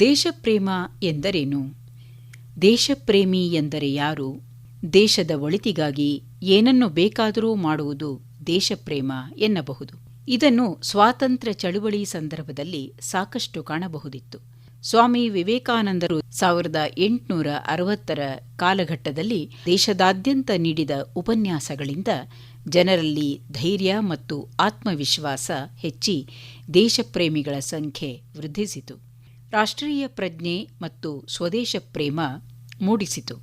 ದೇಶಪ್ರೇಮ ಎಂದರೇನು? ದೇಶಪ್ರೇಮಿ ಎಂದರೆ ಯಾರು? ದೇಶದ ಒಳಿತಿಗಾಗಿ ಏನನ್ನು ಬೇಕಾದರೂ ಮಾಡುವುದು ದೇಶಪ್ರೇಮ ಎನ್ನಬಹುದು. ಇದನ್ನು ಸ್ವಾತಂತ್ರ್ಯ ಚಳುವಳಿ ಸಂದರ್ಭದಲ್ಲಿ ಸಾಕಷ್ಟು ಕಾಣಬಹುದಿತ್ತು. ಸ್ವಾಮಿ ವಿವೇಕಾನಂದರು ಸಾವಿರದ ಎಂಟುನೂರ ಅರವತ್ತರ ಕಾಲಘಟ್ಟದಲ್ಲಿ ದೇಶದಾದ್ಯಂತ ನೀಡಿದ ಉಪನ್ಯಾಸಗಳಿಂದ ಜನರಲ್ಲಿ ಧೈರ್ಯ ಮತ್ತು ಆತ್ಮವಿಶ್ವಾಸ ಹೆಚ್ಚಿ ದೇಶಪ್ರೇಮಿಗಳ ಸಂಖ್ಯೆ ವೃದ್ಧಿಸಿತು. ರಾಷ್ಟ್ರೀಯ ಪ್ರಜ್ಞೆ ಮತ್ತು ಸ್ವದೇಶ ಪ್ರೇಮ ಮೂಡಿಸಿತು.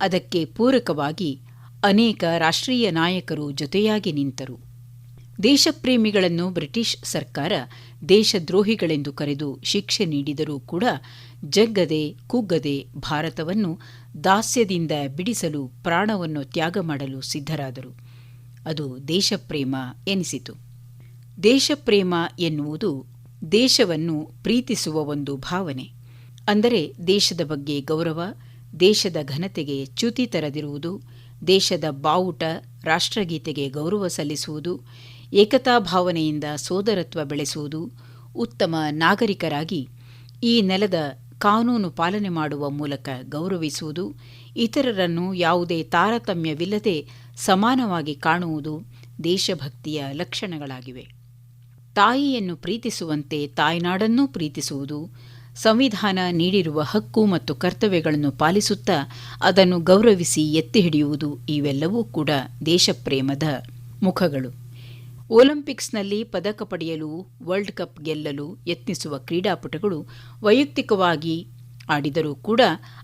ಅದಕ್ಕೆ ಪೂರಕವಾಗಿ ಅನೇಕ ರಾಷ್ಟ್ರೀಯ ನಾಯಕರು ಜೊತೆಯಾಗಿ ನಿಂತರು. ದೇಶಪ್ರೇಮಿಗಳನ್ನು ಬ್ರಿಟಿಷ್ ಸರ್ಕಾರ ದೇಶದ್ರೋಹಿಗಳೆಂದು ಕರೆದು ಶಿಕ್ಷೆ ನೀಡಿದರೂ ಕೂಡ ಜಗ್ಗದೆ ಕುಗ್ಗದೆ ಭಾರತವನ್ನು ದಾಸ್ಯದಿಂದ ಬಿಡಿಸಲು ಪ್ರಾಣವನ್ನು ತ್ಯಾಗ ಮಾಡಲು ಸಿದ್ಧರಾದರು. ಅದು ದೇಶಪ್ರೇಮ ಎನಿಸಿತು. ದೇಶಪ್ರೇಮ ಎನ್ನುವುದು ದೇಶವನ್ನು ಪ್ರೀತಿಸುವ ಒಂದು ಭಾವನೆ. ಅಂದರೆ ದೇಶದ ಬಗ್ಗೆ ಗೌರವ, ದೇಶದ ಘನತೆಗೆ ಚ್ಯುತಿ ತರದಿರುವುದು, ದೇಶದ ಬಾವುಟ, ರಾಷ್ಟ್ರಗೀತೆಗೆ ಗೌರವ ಸಲ್ಲಿಸುವುದು, ಏಕತಾ ಭಾವನೆಯಿಂದ ಸೋದರತ್ವ ಬೆಳೆಸುವುದು, ಉತ್ತಮ ನಾಗರಿಕರಾಗಿ ಈ ನೆಲದ ಕಾನೂನು ಪಾಲನೆ ಮಾಡುವ ಮೂಲಕ ಗೌರವಿಸುವುದು, ಇತರರನ್ನು ಯಾವುದೇ ತಾರತಮ್ಯವಿಲ್ಲದೆ ಸಮಾನವಾಗಿ ಕಾಣುವುದು ದೇಶಭಕ್ತಿಯ ಲಕ್ಷಣಗಳಾಗಿವೆ. ತಾಯಿಯನ್ನು ಪ್ರೀತಿಸುವಂತೆ ತಾಯ್ನಾಡನ್ನೂ ಪ್ರೀತಿಸುವುದು, ಸಂವಿಧಾನ ನೀಡಿರುವ ಹಕ್ಕು ಮತ್ತು ಕರ್ತವ್ಯಗಳನ್ನು ಪಾಲಿಸುತ್ತಾ ಅದನ್ನು ಗೌರವಿಸಿ ಎತ್ತಿ ಹಿಡಿಯುವುದು ಇವೆಲ್ಲವೂ ಕೂಡ ದೇಶಪ್ರೇಮದ ಮುಖಗಳು. ಒಲಿಂಪಿಕ್ಸ್ನಲ್ಲಿ ಪದಕ ಪಡೆಯಲು, ವರ್ಲ್ಡ್ ಕಪ್ ಗೆಲ್ಲಲು ಯತ್ನಿಸುವ ಕ್ರೀಡಾಪಟುಗಳು ವೈಯಕ್ತಿಕವಾಗಿ ಆಡಿದರೂ ಕೂಡ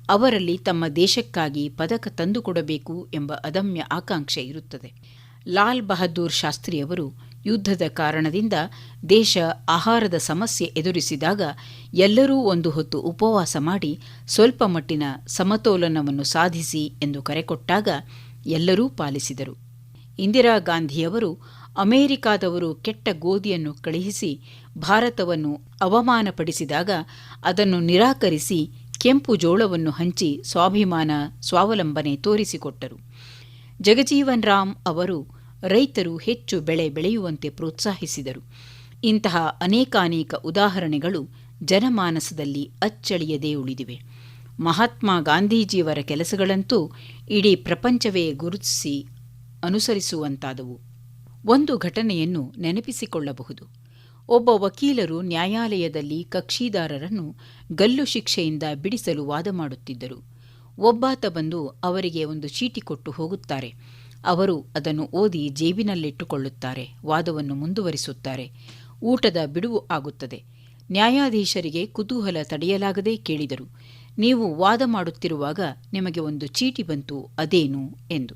ಅವರಲ್ಲಿ ತಮ್ಮ ದೇಶಕ್ಕಾಗಿ ಪದಕ ತಂದುಕೊಡಬೇಕು ಎಂಬ ಅದಮ್ಯ ಆಕಾಂಕ್ಷೆ ಇರುತ್ತದೆ. ಲಾಲ್ ಬಹದ್ದೂರ್ ಶಾಸ್ತ್ರಿಯವರು ಯುದ್ಧದ ಕಾರಣದಿಂದ ದೇಶ ಆಹಾರದ ಸಮಸ್ಯೆ ಎದುರಿಸಿದಾಗ ಎಲ್ಲರೂ ಒಂದು ಹೊತ್ತು ಉಪವಾಸ ಮಾಡಿ ಸ್ವಲ್ಪ ಮಟ್ಟಿನ ಸಮತೋಲನವನ್ನು ಸಾಧಿಸಿ ಎಂದು ಕರೆಕೊಟ್ಟಾಗ ಎಲ್ಲರೂ ಪಾಲಿಸಿದರು. ಇಂದಿರಾ ಗಾಂಧಿಯವರು ಅಮೆರಿಕಾದವರು ಕೆಟ್ಟ ಗೋಧಿಯನ್ನು ಕಳುಹಿಸಿ ಭಾರತವನ್ನು ಅವಮಾನಪಡಿಸಿದಾಗ ಅದನ್ನು ನಿರಾಕರಿಸಿ ಕೆಂಪು ಜೋಳವನ್ನು ಹಂಚಿ ಸ್ವಾಭಿಮಾನ, ಸ್ವಾವಲಂಬನೆ ತೋರಿಸಿಕೊಟ್ಟರು. ಜಗಜೀವನ್ ರಾಮ್ ಅವರು ರೈತರು ಹೆಚ್ಚು ಬೆಳೆ ಬೆಳೆಯುವಂತೆ ಪ್ರೋತ್ಸಾಹಿಸಿದರು. ಇಂತಹ ಅನೇಕಾನೇಕ ಉದಾಹರಣೆಗಳು ಜನಮಾನಸದಲ್ಲಿ ಅಚ್ಚಳಿಯದೇ ಉಳಿದಿವೆ. ಮಹಾತ್ಮ ಗಾಂಧೀಜಿಯವರ ಕೆಲಸಗಳಂತೂ ಇಡೀ ಪ್ರಪಂಚವೇ ಗುರುತಿಸಿ ಅನುಸರಿಸುವಂತಾದವು. ಒಂದು ಘಟನೆಯನ್ನು ನೆನಪಿಸಿಕೊಳ್ಳಬಹುದು. ಒಬ್ಬ ವಕೀಲರು ನ್ಯಾಯಾಲಯದಲ್ಲಿ ಕಕ್ಷಿದಾರರನ್ನು ಗಲ್ಲು ಶಿಕ್ಷೆಯಿಂದ ಬಿಡಿಸಲು ವಾದ ಮಾಡುತ್ತಿದ್ದರು. ಒಬ್ಬಾತ ಬಂದು ಅವರಿಗೆ ಒಂದು ಚೀಟಿ ಕೊಟ್ಟು ಹೋಗುತ್ತಾರೆ. ಅವರು ಅದನ್ನು ಓದಿ ಜೇಬಿನಲ್ಲಿಟ್ಟುಕೊಳ್ಳುತ್ತಾರೆ, ವಾದವನ್ನು ಮುಂದುವರಿಸುತ್ತಾರೆ. ಊಟದ ಬಿಡುವು ಆಗುತ್ತದೆ. ನ್ಯಾಯಾಧೀಶರಿಗೆ ಕುತೂಹಲ ತಡೆಯಲಾಗದೆ ಕೇಳಿದರು. ನೀವು ವಾದ ಮಾಡುತ್ತಿರುವಾಗ ನಿಮಗೆ ಒಂದು ಚೀಟಿ ಬಂತು, ಅದೇನು? ಎಂದು.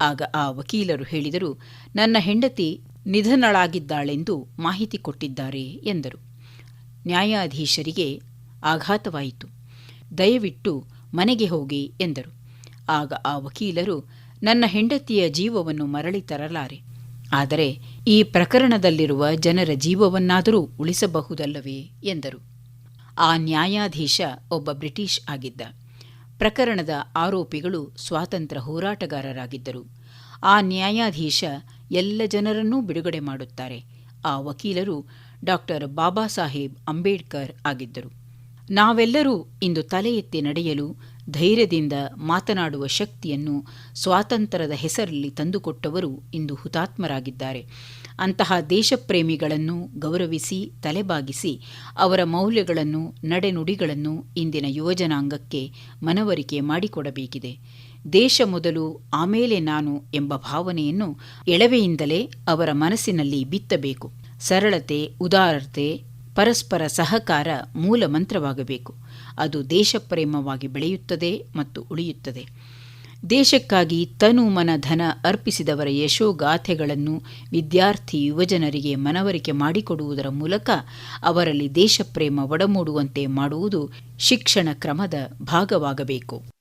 ಆಗ ಆ ವಕೀಲರು ಹೇಳಿದರು, ನನ್ನ ಹೆಂಡತಿ ನಿಧನಳಾಗಿದ್ದಾಳೆಂದು ಮಾಹಿತಿ ಕೊಟ್ಟಿದ್ದಾರೆ, ಎಂದರು. ನ್ಯಾಯಾಧೀಶರಿಗೆ ಆಘಾತವಾಯಿತು. ದಯವಿಟ್ಟು ಮನೆಗೆ ಹೋಗಿ, ಎಂದರು. ಆಗ ಆ ವಕೀಲರು ನನ್ನ ಹೆಂಡತಿಯ ಜೀವವನ್ನು ಮರಳಿ ತರಲಾರೆ. ಆದರೆ ಈ ಪ್ರಕರಣದಲ್ಲಿರುವ ಜನರ ಜೀವವನ್ನಾದರೂ ಉಳಿಸಬಹುದಲ್ಲವೇ ಎಂದರು. ಆ ನ್ಯಾಯಾಧೀಶ ಒಬ್ಬ ಬ್ರಿಟಿಷ್ ಆಗಿದ್ದ. ಪ್ರಕರಣದ ಆರೋಪಿಗಳು ಸ್ವಾತಂತ್ರ್ಯ ಹೋರಾಟಗಾರರಾಗಿದ್ದರು. ಆ ನ್ಯಾಯಾಧೀಶ ಎಲ್ಲ ಜನರನ್ನೂ ಬಿಡುಗಡೆ ಮಾಡುತ್ತಾರೆ. ಆ ವಕೀಲರು ಡಾಕ್ಟರ್ ಬಾಬಾ ಸಾಹೇಬ್ ಅಂಬೇಡ್ಕರ್ ಆಗಿದ್ದರು. ನಾವೆಲ್ಲರೂ ಇಂದು ತಲೆ ಎತ್ತಿ ನಡೆಯಲು ಧೈರ್ಯದಿಂದ ಮಾತನಾಡುವ ಶಕ್ತಿಯನ್ನು ಸ್ವಾತಂತ್ರ್ಯದ ಹೆಸರಲ್ಲಿ ತಂದುಕೊಟ್ಟವರು ಇಂದು ಹುತಾತ್ಮರಾಗಿದ್ದಾರೆ. ಅಂತಹ ದೇಶಪ್ರೇಮಿಗಳನ್ನು ಗೌರವಿಸಿ, ತಲೆಬಾಗಿಸಿ, ಅವರ ಮೌಲ್ಯಗಳನ್ನು, ನಡೆನುಡಿಗಳನ್ನು ಇಂದಿನ ಯುವಜನಾಂಗಕ್ಕೆ ಮನವರಿಕೆ ಮಾಡಿಕೊಡಬೇಕಿದೆ. ದೇಶ ಮೊದಲು ಆಮೇಲೆ ನಾನು ಎಂಬ ಭಾವನೆಯನ್ನು ಎಳವೆಯಿಂದಲೇ ಅವರ ಮನಸ್ಸಿನಲ್ಲಿ ಬಿತ್ತಬೇಕು. ಸರಳತೆ, ಉದಾರತೆ ಪರಸ್ಪರ ಸಹಕಾರ ಮೂಲ ಮಂತ್ರವಾಗಬೇಕು. ಅದು ದೇಶಪ್ರೇಮವಾಗಿ ಬೆಳೆಯುತ್ತದೆ ಮತ್ತು ಉಳಿಯುತ್ತದೆ. ದೇಶಕ್ಕಾಗಿ ತನು ಮನ ಧನ ಅರ್ಪಿಸಿದವರ ಯಶೋಗಾಥೆಗಳನ್ನು ವಿದ್ಯಾರ್ಥಿ ಯುವಜನರಿಗೆ ಮನವರಿಕೆ ಮಾಡಿಕೊಡುವುದರ ಮೂಲಕ ಅವರಲ್ಲಿ ದೇಶಪ್ರೇಮ ಒಡಮೂಡುವಂತೆ ಮಾಡುವುದು ಶಿಕ್ಷಣ ಕ್ರಮದ ಭಾಗವಾಗಬೇಕು.